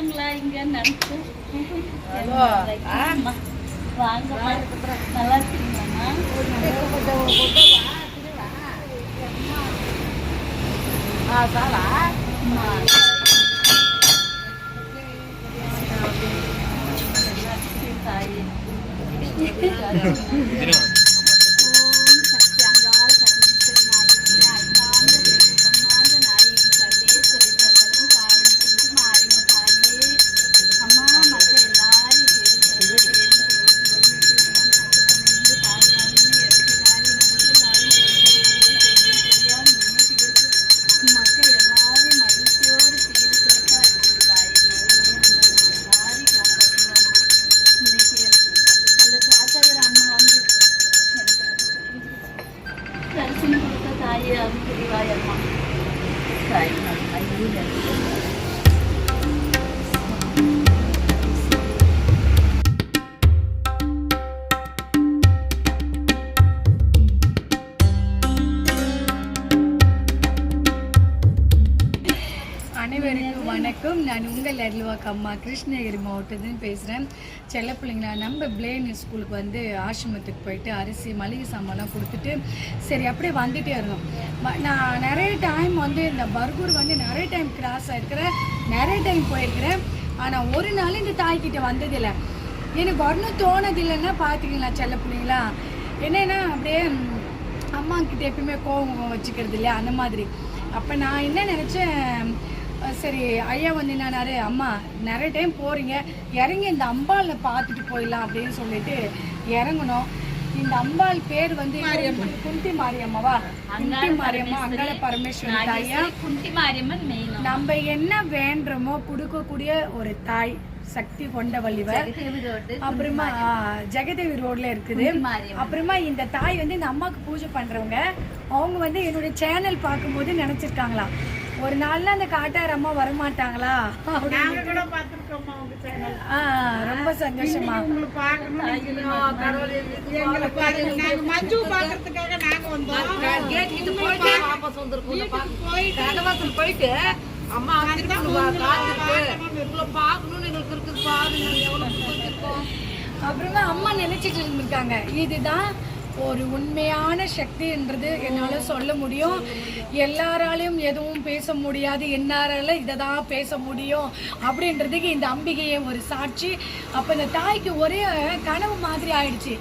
இருக்காங்களா இங்க நினைச்சு அதோ, ஆ? அம்மா, வாங்கம்மா நல்லா இருக்கீங்களாம்மா ஆ சாலா அம்மா, தாயே. நான் உங்கள் லட்லுவாக்கு அம்மா கிருஷ்ணகிரி மாவட்டத்துலேருந்து பேசுகிறேன் செல்ல பிள்ளைங்களா நம்ம பிளேன் ஸ்கூலுக்கு வந்து ஆசிரமத்துக்கு போயிட்டு அரிசி மளிகை சாமான்லாம் கொடுத்துட்டு சரி அப்படியே வந்துட்டே இருந்தோம். ம- நான் நிறைய டைம் வந்து இந்த பர்கூர் வந்து நிறைய டைம் கிராஸ் ஆகிருக்கிறேன் நிறைய டைம் போயிருக்கிறேன். ஆனால் ஒரு நாள் இந்த தாய்கிட்ட வந்ததில்லை. எனக்கு வரணும் தோணதில்லைன்னா பார்த்துக்கிங்களா செல்ல பிள்ளைங்களா? என்னென்னா அப்படியே அம்மாக்கிட்ட எப்பயுமே கோவம் வச்சுக்கிறது இல்லையா அந்த மாதிரி. அப்போ நான் என்ன நினச்சேன் சரி ஐயா வந்து என்னாரு அம்மா நிறைய டைம் போகிறீங்க இறங்கி இந்த அம்பாளை பார்த்துட்டு போயிடலாம் அப்படின்னு சொல்லிட்டு இறங்கணும் இந்த அம்பாள் பேர் வந்து குந்தி மாரியம்மாவா? குந்தி மாரியம்மா அங்காள பரமேஸ்வரி தாயா? குந்தி மாரியம்மன் நம்ம என்ன வேண்டுறோமோ கொடுக்கக்கூடிய ஒரு தாய் சக்தி கொண்ட வள்ளிவர். அப்புறமா ஜெகதேவி ரோட்ல இருக்குது. அப்புறமா இந்த தாய் வந்து இந்த அம்மாவுக்கு பூஜை பண்றவங்க அவங்க வந்து என்னுடைய சேனல் பார்க்கும்போது நினைச்சிருக்காங்களா ஒரு நாள்ல அந்த காட்டார் அம்மா வரமாட்டாங்களா? அப்படின்னு. நாங்க கூட பார்த்திருக்கோம்மா உங்க சேனல் ரொம்ப சந்தோஷமா. உங்களை பார்க்கணும் எங்களை பாருங்க. நாங்க மஞ்சு பார்க்கறதுக்காக நாங்க வந்தோம். போயிட்டு வாபஸ் வந்திருக்கோம். போயிட்டு கடவாசல் போயிட்டு அம்மா திருப்பி காத்திருக்கு உங்களை பார்க்கணும்னு எங்களுக்கு இருக்குது பாருங்க. எவ்வளவு அப்புறமா அம்மா நினைச்சிட்டு இருந்திருக்காங்க. இதுதான் ஒரு உண்மையான சக்தி என்றது என்னால் சொல்ல முடியும். எல்லாராலையும் எதுவும் பேச முடியாது. என்னாரால இதை தான் பேச முடியும் அப்படின்றதுக்கு இந்த அம்பிகையை ஒரு சாட்சி. அப்போ இந்த தாய்க்கு ஒரே கனவு மாதிரி ஆயிடுச்சு.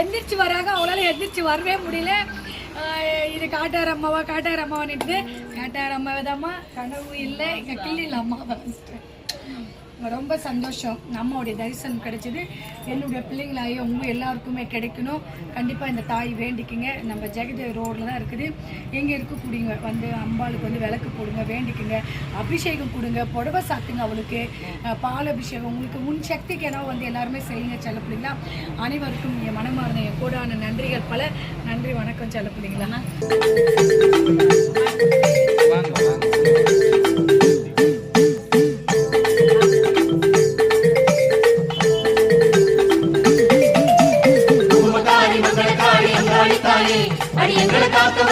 எந்திரிச்சு வராங்க அவளால் எந்திரிச்சு வரவே முடியல. இது காட்டார் அம்மாவா? காட்டார் அம்மாவான்னு காட்டார் அம்மாவை தாம்மா கனவு இல்லை. எங்க கிள்ளில் அம்மாவை? ரொம்ப சந்தோஷம். நம்மளுடைய தரிசனம் கிடைச்சது. என்னுடைய பிள்ளைங்களாகி உங்க எல்லாருக்குமே கிடைக்கணும். கண்டிப்பாக இந்த தாய் வேண்டிக்குங்க. நம்ம ஜெகதேவ் ரோடில் தான் இருக்குது. எங்கே இருக்கக்கூடியவங்க வந்து அம்பாளுக்கு வந்து விளக்கு போடுங்க வேண்டிக்குங்க. அபிஷேகம் கொடுங்க புடவை சாத்துங்க அவளுக்கு. பால் அபிஷேகம். உங்களுக்கு முன் சக்திக்கு ஏன்னா வந்து எல்லாருமே செய்யுங்க செல்ல பிள்ளைங்களா அனைவருக்கும் என் மனமார்ந்த என் கூடான நன்றிகள் பல. நன்றி வணக்கம் செல்ல பிள்ளைங்களா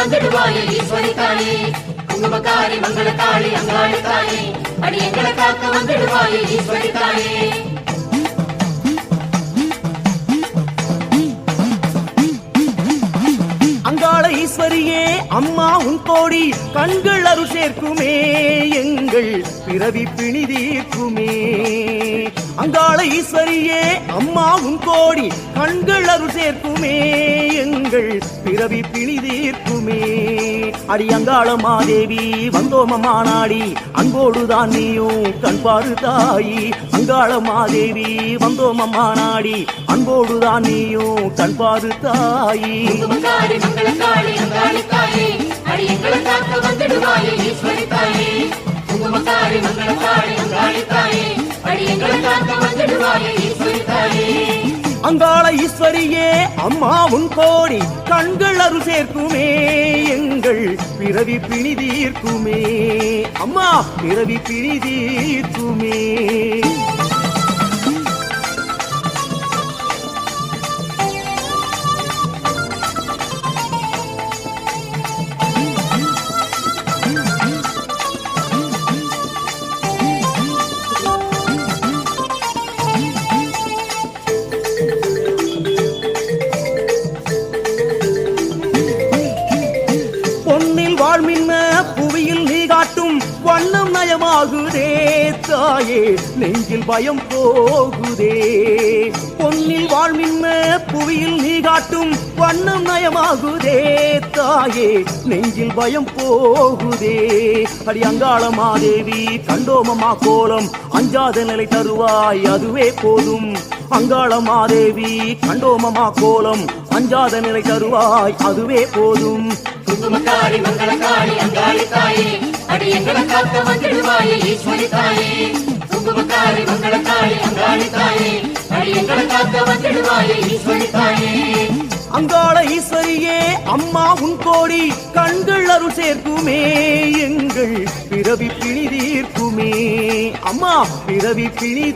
வந்துடுவாயே ஈஸ்வரி தாயே குங்குமக்காரி மங்களக்காரி அங்காளி தாயே அடி எங்களை காக்க வந்துடுவாயே ஈஸ்வரி தாயே ஈஸ்வரியே அம்மா உன் கோடி கண்கள் அரு சேர்க்குமே எங்கள் பிறவி பிணி தீர்க்குமே. அங்காள ஈஸ்வரியே அம்மா உன் கோடி கண்கள் அரு சேர்க்குமே எங்கள் பிறவி பிணி தீர்க்குமே. அடியங்காள மாதேவி வந்தோம மாநாடி அன்போடுதான் நீயும் கண் பாரு தாயி. அங்காள மாதேவி வந்தோம மாநாடி அன்போடுதான் நீயும் கண் பாரு தாயி. குங்குமக்காரி மங்களக்காரி அங்காளி தாயே அடி எங்களை காக்க வந்துடுவாயே ஈஸ்வரி தாயே அங்காள ஈஸ்வரியே அம்மா உன் கோடி கண்கள் அருள் சேர்க்குமே எங்கள் பிறவி பிணி தீர்க்குமே. அம்மா பிறவி பிணி ஆகுதே தாயே நெஞ்சில் பயம் போகுதே. பொன்னில் வாழ்மின்ன புவியில் நீ காட்டும் வண்ணம் நயமாகுதே தாயே நெஞ்சில் பயம் போகுதே. அடி அங்காள மாதேவி கண்டோமமா கோலம் அஞ்சாத நிலை தருவாய் அதுவே போதும். அங்காள மாதேவி கண்டோமமா கோலம் அஞ்சாத நிலை தருவாய் அதுவே போதும். குங்குமக்காரி மங்களக்காரி அங்காளி தாயே அடி எங்களை காக்க வந்துடுவாயே ஈஸ்வரி தாயே. குங்குமக்காரி மங்களக்காரி அங்காளி தாயே அடி எங்களை காக்க வந்துடுவாயே ஈஸ்வரி தாயே. அங்காள ஈஸ்வரியே அம்மா உன் கோடி கண்கள் அருள் சேர்க்குமே எங்கள் பிறவி பிணி தீர்க்குமே. அம்மா பிறவி பிணி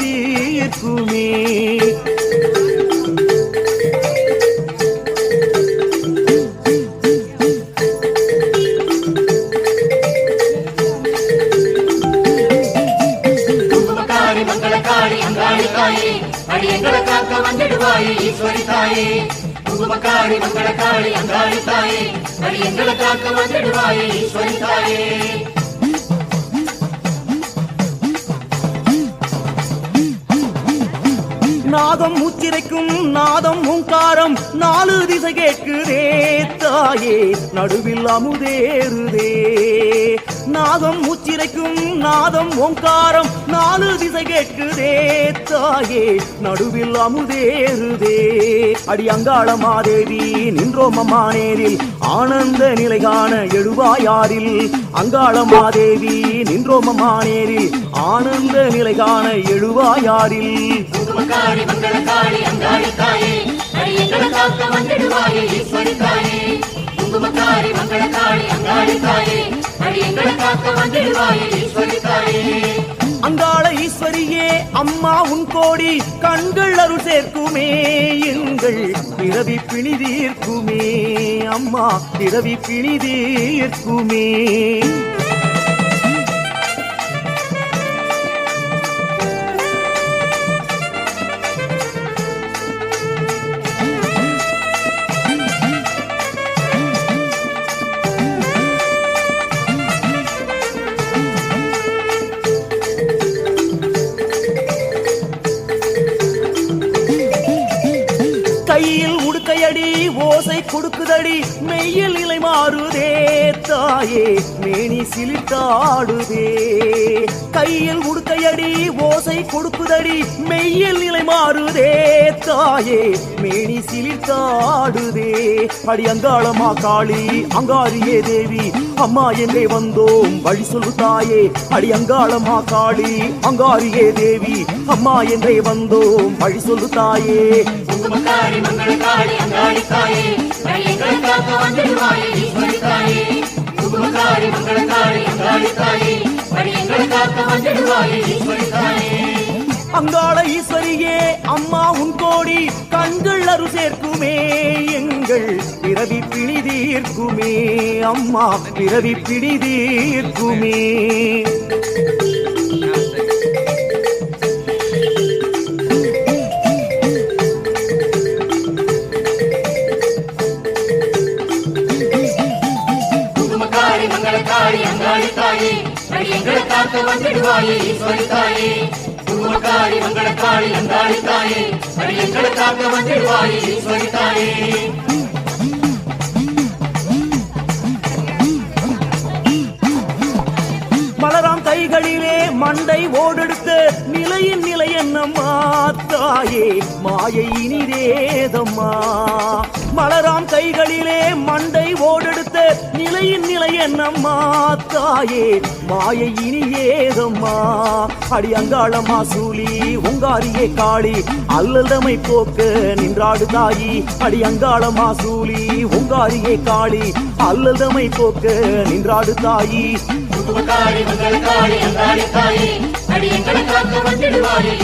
காடி எங்களை காக்க வந்துடுவாயே ஈஸ்வரி தாயே. குங்குமக்காரி மங்களக்காரி அங்காளி தாயே. அடி எங்களை காக்க வந்துடுவாயே ஈஸ்வரி தாயே. நாதம் உச்சிரைக்கும் நாதம் ஓங்காரம் நாலு திசை கேட்குதே தாயே. நடுவில் அமுதேறுதே. நாதம் மூச்சிரைக்கும் நாதம் ஓங்காரம் நாலு திசை கேட்குதே தாயே. நடுவில் அமுதேறுதே. அடி அங்காள மாதேவி நின்றோம் அம்மா நேரில். ஆனந்த நிலை காண எழுவாயாரில். அங்காள மாதேவி நின்றோம் அம்மா நேரில். ஆனந்த நிலை காண எழுவாயாரில். குங்குமக்காரி மங்களக்காரி அங்காளி காக்க வந்துடுவாயே ஈஸ்வரி தாயே அங்காள ஈஸ்வரியே அம்மா உன் கோடி கண்கள் அருள் சேர்க்குமே. எங்கள் பிறவி பிணி தீர்க்குமே. அம்மா பிறவி பிணி கையில் உடுக்கையடி ஓசை கொடுக்குதடி மெய்யில் இலை மாறுதே தாயே மேனி சிலிட்டாடுதே கையில் உடுக்கையடி ஓசை கொடுக்குதடி மெய்யில் இலை மாறுதே தாயே மேனி சிலிட்டாடுதே அடி அங்காளமா காளி அங்காரியே தேவி அம்மா எங்கே வந்தோம் வழி சொல்லு தாயே. அடி அங்காளமா காளி அங்காரியே தேவி அம்மா என்றே வந்தோம் வழி சொல்லு தாயே. குங்குமக்காரி மங்களக்காரி அங்காளி தாயே அடி காக்க வந்துடுவாயே ஈஸ்வரி தாயே குங்குமக்காரி மங்களக்காரி அங்காளி தாயே அடி காக்க வந்துடுவாயே ஈஸ்வரி தாயே அங்காள ஈஸ்வரியே அம்மா உன் கோடி கண்கள் அரு சேர்க்குமே. எங்கள் பிறவி பிணி தீர்க்குமே. அம்மா பிறவி பிணி அடி எங்களை காக்க வந்துடுவாயே ஈஸ்வரி தாயே குங்குமக்காரி மங்களக்காரி அங்காளி தாயே அடி எங்களை காக்க வந்துடுவாயே ஈஸ்வரி தாயே மலராம் கைகளிலே மண்டை ஓடெடுத்த நிலையின் நிலை என்னம்மா தாயே மாயை இனிதேதம்மா மலராம் கைகளிலே மண்டை ஓடெடுத்த நிலையின் நிலைய நம்மா தாயே? மாயை இனி ஏதம்மா? அடி அங்காளம்மா சூலி உங்காரியே காளி அல்லதமை போக்க நின்றாடு தாயி. அடி அங்காளம்மா சூலி உங்காரியே காளி அல்லதமை போக்க நின்றாடு தாயி. காளி காளி அங்காளி தாயே அடி எங்களை காக்க வந்துடுவாயே.